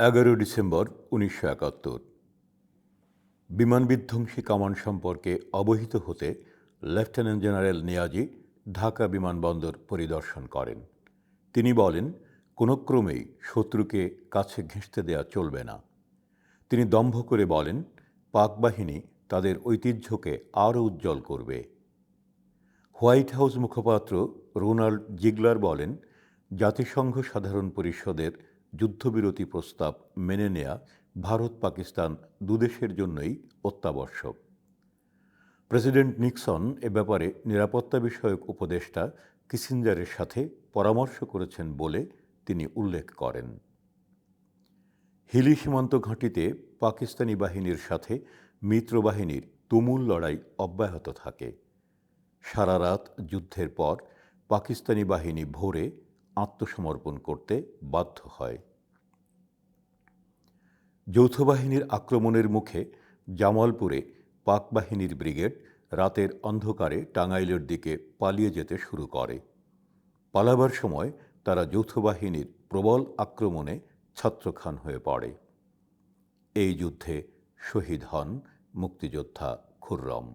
এগারো ডিসেম্বর উনিশশো একাত্তর। বিমান বিধ্বংসী কামান সম্পর্কে অবহিত হতে লেফটেন্যান্ট জেনারেল নিয়াজি ঢাকা বিমানবন্দর পরিদর্শন করেন। তিনি বলেন, কোনো ক্রমেই শত্রুকে কাছে ঘেঁষতে দেওয়া চলবে না। তিনি দম্ভ করে বলেন, পাক বাহিনী তাদের ঐতিহ্যকে আরও উজ্জ্বল করবে। হোয়াইট হাউস মুখপাত্র রোনাল্ড জিগলার বলেন, জাতিসংঘ সাধারণ পরিষদের যুদ্ধবিরতি প্রস্তাব মেনে নেয়া ভারত পাকিস্তান দুদেশের জন্যই অত্যাবশ্যক। প্রেসিডেন্ট নিক্সন এ ব্যাপারে নিরাপত্তা বিষয়ক উপদেষ্টা কিসিঞ্জারের সাথে পরামর্শ করেছেন বলে তিনি উল্লেখ করেন। হিলি সীমান্ত ঘাঁটিতে পাকিস্তানি বাহিনীর সাথে মিত্রবাহিনীর তুমুল লড়াই অব্যাহত থাকে। সারা রাত যুদ্ধের পর পাকিস্তানি বাহিনী ভোরে আত্মসমর্পণ করতে বাধ্য হয়। যৌথ বাহিনীর আক্রমণের মুখে জামালপুরে পাক বাহিনীর ব্রিগেড রাতের অন্ধকারে টাঙ্গাইলের দিকে পালিয়ে যেতে শুরু করে। পালাবার সময় তারা যৌথ বাহিনীর প্রবল আক্রমণে ছত্রখান হয়ে পড়ে। এই যুদ্ধে শহীদ হন মুক্তিযোদ্ধা খুররম।